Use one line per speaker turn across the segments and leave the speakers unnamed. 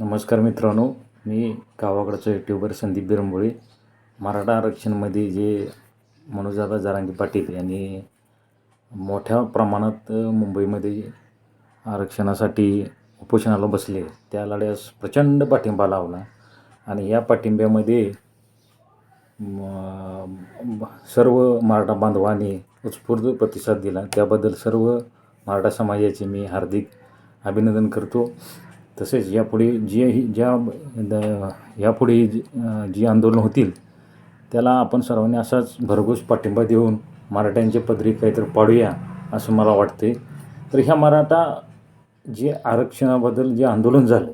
नमस्कार मित्रांनो मी गावाकडचं युट्यूबर संदीप बिरंबोळे. मराठा आरक्षणमध्ये जे मनोजदादा जारांगी पाटील यांनी मोठ्या प्रमाणात मुंबईमध्ये आरक्षणासाठी उपोषणाला बसले त्या लढ्यास प्रचंड पाठिंबा लावला आणि या पाठिंब्यामध्ये सर्व मराठा बांधवांनी उत्स्फूर्त प्रतिसाद दिला. त्याबद्दल सर्व मराठा समाजाचे मी हार्दिक अभिनंदन करतो. तसेच यापुढे जे ही ज्या द- यापुढे जी जी आंदोलन होतील त्याला आपण सर्वांनी असाच भरघोस पाठिंबा देऊन मराठ्यांचे पदरी काहीतरी पाडूया असं मला वाटते. तर ह्या मराठा जे आरक्षणाबद्दल जे आंदोलन झालं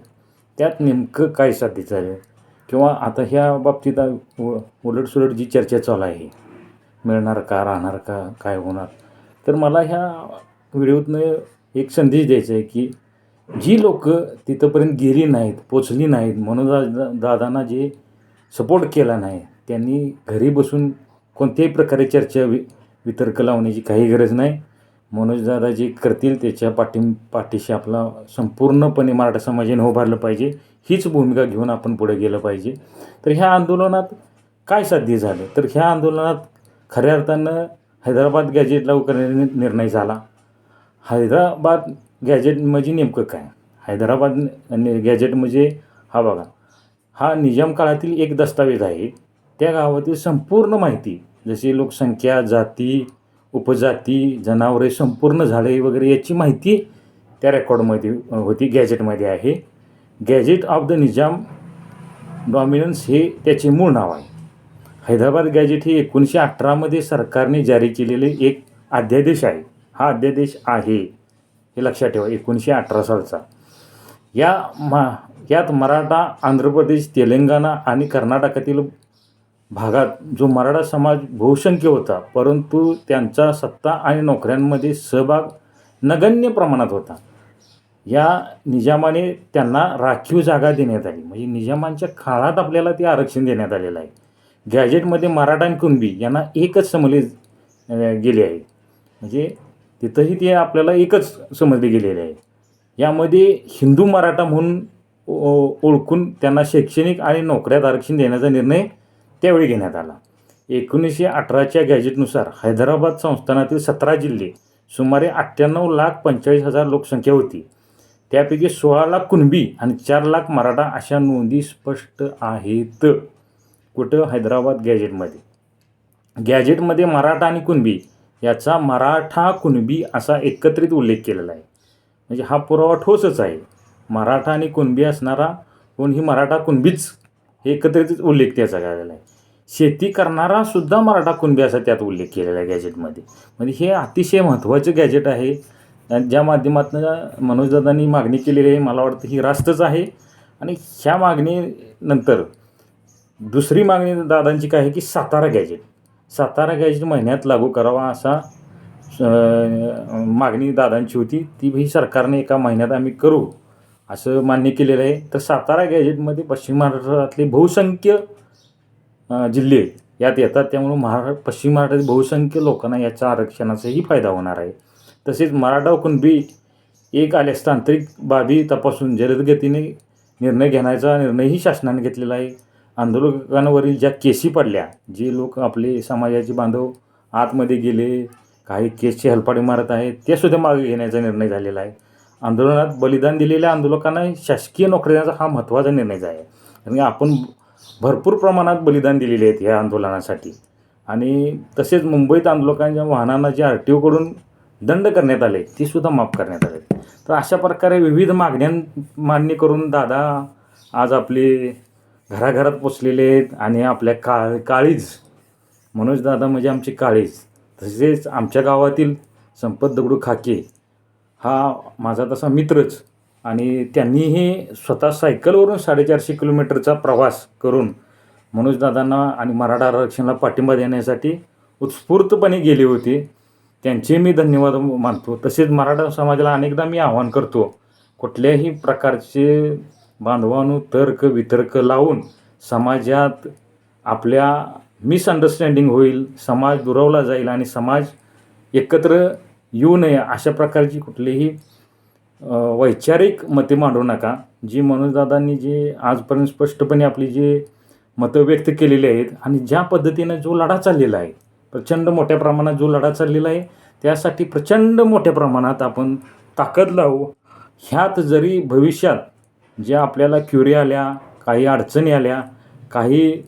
त्यात नेमकं काय साध्य झालं? किंवा आता ह्या बाबतीत उ- उलटसुलट जी चर्चा चालू आहे मिळणार का राहणार का काय होणार? तर मला ह्या व्हिडिओतनं एक संदेश द्यायचा आहे की जी लोक तिथंपर्यंत गेली नाहीत पोचली नाहीत म्हणून दादांना जे सपोर्ट केला नाही त्यांनी घरी बसून कोणत्याही प्रकारे चर्चा वि वितर्क लावण्याची काही गरज नाही. मनोज दादा जे करतील त्याच्या पाठी पाठीशी आपला संपूर्णपणे मराठा समाजाने उभारलं पाहिजे हीच भूमिका घेऊन आपण पुढे गेलं पाहिजे. तर ह्या आंदोलनात काय साध्य झालं? तर ह्या आंदोलनात खऱ्या अर्थानं हैदराबाद गॅजेट लागू करण्याचा निर्णय झाला. हैदराबाद गॅजेट म्हणजे नेमकं काय? हैदराबाद न- गॅजेट म्हणजे हा बघा हा निजाम काळातील एक दस्तावेज आहे. त्या गावातील संपूर्ण माहिती जशी लोकसंख्या जाती उपजाती जनावरे संपूर्ण झाडे वगैरे याची माहिती त्या रेकॉर्डमध्ये होती गॅजेटमध्ये आहे. Gazette of the Nizam dominance हे त्याचे मूळ नाव आहे. हैदराबाद गॅजेट हे एकोणीसशे अठरामध्ये सरकारने जारी केलेले एक अध्यादेश आहे. हा अध्यादेश आहे. हे लक्षात ठेवा एकोणीसशे अठरा सालचा. या मा यात मराठा आंध्र प्रदेश तेलंगणा आणि कर्नाटकातील भागात जो मराठा समाज बहुसंख्य होता परंतु त्यांचा सत्ता आणि नोकऱ्यांमध्ये सहभाग नगण्य प्रमाणात होता. या निजामाने त्यांना राखीव जागा देण्यात आली. म्हणजे निजामांच्या काळात आपल्याला ते आरक्षण देण्यात आलेलं आहे. गॅजेटमध्ये मराठा आणि कुणबी यांना एकच समले गेले आहे. म्हणजे तिथंही ते आपल्याला एकच समजले गेलेले आहे. यामध्ये हिंदू मराठा म्हणून ओ- ओळखून त्यांना शैक्षणिक आणि नोकऱ्यात आरक्षण देण्याचा निर्णय त्यावेळी घेण्यात आला. एकोणीसशे अठराच्या गॅजेटनुसार हैदराबाद संस्थानातील सतरा जिल्हे सुमारे अठ्ठ्याण्णव लाख पंचेचाळीस हजार लोकसंख्या होती. त्यापैकी सोळा लाख कुणबी आणि चार लाख मराठा अशा नोंदी स्पष्ट आहेत. कुठं? हैदराबाद गॅजेटमध्ये गॅजेटमध्ये मराठा आणि कुणबी याचा मराठा कुणबी असा एकत्रित उल्लेख केलेला आहे. म्हणजे हा पुरावा ठोसच आहे. मराठा आणि कुणबी असणारा कोण ही मराठा कुणबीच हे एकत्रित उल्लेख त्याचा केलेला आहे. शेती करणारा सुद्धा मराठा कुणबी असा त्यात उल्लेख केलेला आहे गॅजेटमध्ये म्हणजे हे अतिशय महत्त्वाचं गॅजेट आहे. ज्या माध्यमातून मनोजदादांनी मागणी केलेली आहे मला वाटतं ही रास्तच आहे. आणि ह्या मागणीनंतर दुसरी मागणी दादांची काय आहे की सातारा गॅजेट सातारा गॅजेट महिन्यात लागू करावा असा मागणी दादांची होती. ती ही सरकारने एका महिन्यात आम्ही करू असं मान्य केलेलं आहे. तर सातारा गॅजेटमध्ये पश्चिम महाराष्ट्रातले बहुसंख्य जिल्हे यात येतात. त्यामुळे महारा पश्चिम महाराष्ट्रातील बहुसंख्य लोकांना याचा आरक्षणाचाही फायदा होणार आहे. तसेच मराठा कुणबी एक आल्यास तांत्रिक बाबी तपासून जलदगतीने निर्णय घेण्याचा निर्णयही शासनाने घेतलेला आहे. आंदोलकांवरील ज्या केसी पडल्या जे लोक आपले समाजाचे बांधव आतमध्ये गेले काही केसचे हलपाटे मारत आहेत ते सुद्धा मागे घेण्याचा निर्णय झालेला आहे. आंदोलनात बलिदान दिलेल्या आंदोलकांना शासकीय नोकरी देण्याचा हा महत्त्वाचा निर्णय आहे. आणि आपण भरपूर प्रमाणात बलिदान दिलेले आहेत ह्या आंदोलनासाठी. आणि तसेच मुंबईत आंदोलकांच्या वाहनांना जे आर टी ओकडून दंड करण्यात आले ते सुद्धा माफ करण्यात आले. तर अशा प्रकारे विविध मागण्या मान्य करून दादा आज आपले घराघरात पोचलेले आहेत आणि आपल्या का काळीज. मनोज दादा म्हणजे आमची काळीज. तसेच आमच्या गावातील संपत दगडू खाके. हा माझा तसा मित्रच. आणि त्यांनीही स्वतः सायकलवरून साडेचारशे किलोमीटरचा प्रवास करून मनोजदादांना आणि मराठा आरक्षणाला पाठिंबा देण्यासाठी उत्स्फूर्तपणे गेले होते. त्यांचे मी धन्यवाद मानतो. तसेच मराठा समाजाला अनेकदा मी आवाहन करतो. कुठल्याही प्रकारचे बांधवानु तर्क वितर्क लावून समाजात आपल्या मिसअंडरस्टँडिंग होईल समाज दुरावला जाईल आणि समाज एकत्र येऊ नये अशा प्रकारची कुठलीही वैचारिक मते मांडू नका. जी मनोजदादांनी जे आजपर्यंत स्पष्टपणे आपली जे मतं व्यक्त केलेली आहेत आणि ज्या पद्धतीनं जो लढा चाललेला आहे प्रचंड मोठ्या प्रमाणात जो लढा चाललेला आहे त्यासाठी प्रचंड मोठ्या प्रमाणात आपण ताकद लावू. ह्यात जरी भविष्यात ज्या आपल्याला क्युरी आल्या काही अडचणी आल्या काही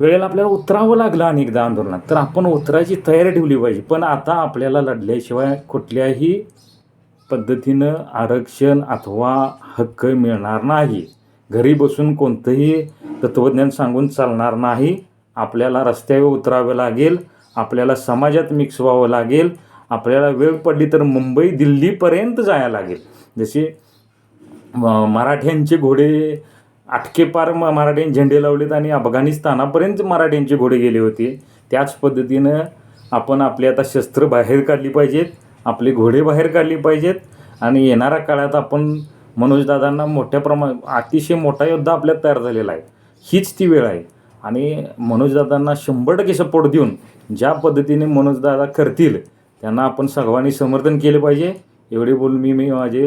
वेळेला आपल्याला उतरावं लागलं अनेकदा आंदोलनात. तर आपण उतरायची तयारी ठेवली पाहिजे. पण आता आपल्याला लढल्याशिवाय कुठल्याही पद्धतीनं आरक्षण अथवा हक्क मिळणार नाही. घरी बसून कोणतंही तत्त्वज्ञान सांगून चालणार नाही. आपल्याला रस्त्यावर उतरावं लागेल. आपल्याला समाजात मिक्स व्हावं लागेल. आपल्याला वेळ पडली तर मुंबई दिल्लीपर्यंत जायला लागेल. जसे मराठ्यांचे घोडे आटकेपार म मराठ्यांनी झेंडे लावलेत आणि अफगाणिस्तानापर्यंत मराठ्यांचे घोडे गेले होते. त्याच पद्धतीनं आपण आपली आता शस्त्र बाहेर काढली पाहिजेत आपले घोडे बाहेर काढली पाहिजेत आणि येणाऱ्या काळात आपण मनोजदादांना मोठ्या प्रमाणात अतिशय मोठा योद्धा आपल्यात तयार झालेला आहे. हीच ती वेळ आहे. आणि मनोजदादांना शंभर टक्के सपोर्ट देऊन ज्या पद्धतीने मनोजदादा करतील त्यांना आपण सर्वांनी समर्थन केले पाहिजे. एवढे बोलून मी मी माझे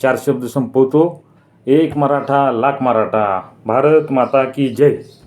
चार शब्द संपवतो. एक मराठा लाख मराठा. भारत माता की जय.